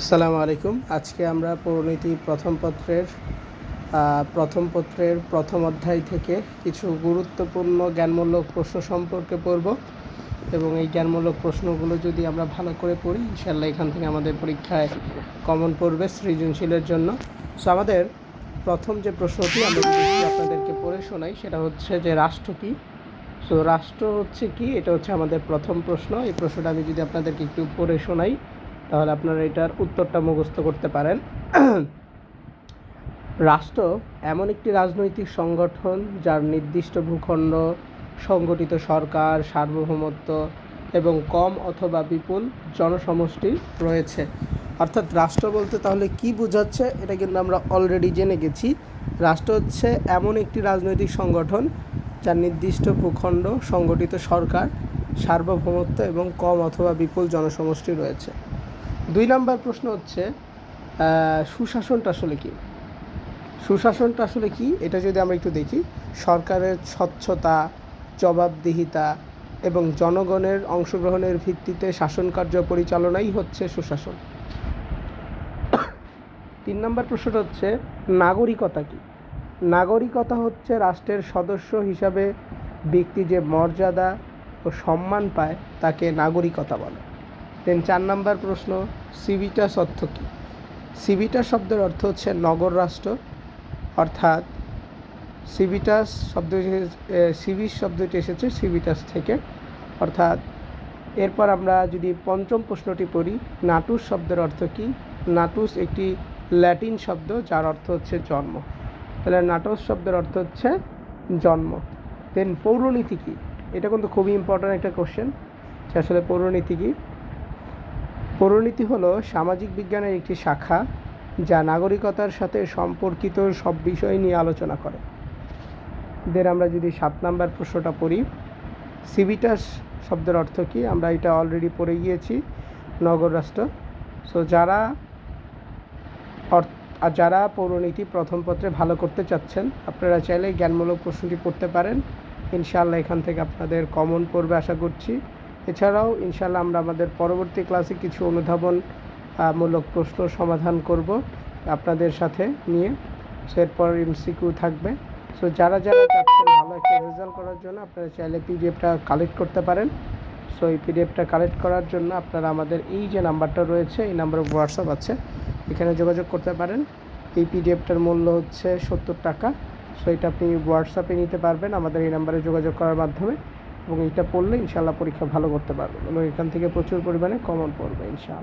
আসসালামু আলাইকুম। আজকে আমরা পৌরনীতি প্রথম পত্রের প্রথম পত্রের প্রথম অধ্যায় থেকে কিছু গুরুত্বপূর্ণ জ্ঞানমূলক প্রশ্ন সম্পর্কে পড়ব এবং এই জ্ঞানমূলক প্রশ্নগুলো যদি আমরা ভালো করে পড়ি ইনশাল্লাহ এখান থেকে আমাদের পরীক্ষায় কমন পড়বে সৃজনশীলের জন্য। সো আমাদের প্রথম যে প্রশ্নটি আমরা আপনাদেরকে পড়ে শোনাই, সেটা হচ্ছে যে রাষ্ট্র কী? সো রাষ্ট্র হচ্ছে কি? এটা হচ্ছে আমাদের প্রথম প্রশ্ন। এই প্রশ্নটা আমি যদি আপনাদেরকে একটু পড়ে শোনাই তাহলে আপনারা এটার উত্তরটা মুখস্থ করতে পারেন। রাষ্ট্র এমন একটি রাজনৈতিক সংগঠন যার নির্দিষ্ট ভূখণ্ড, সংগঠিত সরকার, সার্বভৌমত্ব এবং কম অথবা বিপুল জনসমষ্টি রয়েছে। অর্থাৎ রাষ্ট্র বলতে তাহলে কি বোঝাচ্ছে এটা কিন্তু আমরা অলরেডি জেনে গেছি। রাষ্ট্র হচ্ছে এমন একটি রাজনৈতিক সংগঠন যার নির্দিষ্ট ভূখণ্ড, সংগঠিত সরকার, সার্বভৌমত্ব এবং কম অথবা বিপুল জনসমষ্টি রয়েছে। দুই নম্বর প্রশ্ন হচ্ছে সুশাসনটা আসলে কি? সুশাসনটা আসলে কি? এটা যদি আমরা একটু দেখি, সরকারের স্বচ্ছতা, জবাবদিহিতা এবং জনগণের অংশগ্রহণের ভিত্তিতে শাসন কার্য পরিচালনাই হচ্ছে সুশাসন। তিন নম্বর প্রশ্নটা হচ্ছে, নাগরিকতা কি? নাগরিকতা হচ্ছে রাষ্ট্রের সদস্য হিসাবে ব্যক্তি যে মর্যাদা ও সম্মান পায় তাকে নাগরিকতা বলে। দেন চার নম্বর প্রশ্ন সিভিটাস অর্থ কী? সিভিটাস শব্দের অর্থ হচ্ছে নগর রাষ্ট্র, অর্থাৎ সিভিটাস শব্দ সিভিস শব্দটি এসেছে সিভিটাস থেকে, অর্থাৎ এরপর আমরা যদি পঞ্চম প্রশ্নটি পড়ি, নাটুস শব্দের অর্থ কী? নাটুস একটি ল্যাটিন শব্দ যার অর্থ হচ্ছে জন্ম। তাহলে নাটস শব্দের অর্থ হচ্ছে জন্ম। দেন পৌরনীতি কী? এটা কিন্তু খুবই ইম্পর্ট্যান্ট একটা কোশ্চেন যে আসলে পৌরনীতি কী? পৌরনীতি হলো সামাজিক বিজ্ঞানের একটি শাখা যা নাগরিকতার সাথে সম্পর্কিত সব বিষয় নিয়ে আলোচনা করে। দের আমরা যদি সাত নাম্বার প্রশ্নটা পড়ি, সিভিটাস শব্দের অর্থ কী? আমরা এটা অলরেডি পড়ে গিয়েছি, নগর রাষ্ট্র। সো যারা আর যারা পৌরনীতি প্রথম পত্রে ভালো করতে চাচ্ছেন, আপনারা চাইলে জ্ঞানমূলক প্রশ্নটি পড়তে পারেন। ইনশাআল্লাহ এখান থেকে আপনাদের কমন পড়বে, আশা করছি। এছাড়াও, ইনশাআল্লাহ আমরা আমাদের পরবর্তী ক্লাসে কিছু অনুধাবন মূলক প্রশ্ন সমাধান করব আপনাদের সাথে নিয়ে। এরপর এমসিকিউ থাকবে। সো যারা যারা চাচ্ছেন ভালো একটা রেজাল্ট করার জন্য, আপনারা চাইলে পিডিএফটা কালেক্ট করতে পারেন। সো এই পিডিএফটা কালেক্ট করার জন্য আপনারা আমাদের এই যে নাম্বারটা রয়েছে, এই নাম্বারে হোয়াটসঅ্যাপ আছে, এখানে যোগাযোগ করতে পারেন। এই পিডিএফটার মূল্য হচ্ছে সত্তর টাকা। সো এটা আপনি হোয়াটসঅ্যাপে নিতে পারবেন। আমাদের এই নাম্বারে যোগাযোগ করার মাধ্যমে। এবং এটা পড়লে ইনশাল্লাহ পরীক্ষা ভালো করতে পারবে। এবং এখান থেকে প্রচুর পরিমাণে কমন পড়বে ইনশাআল্লাহ।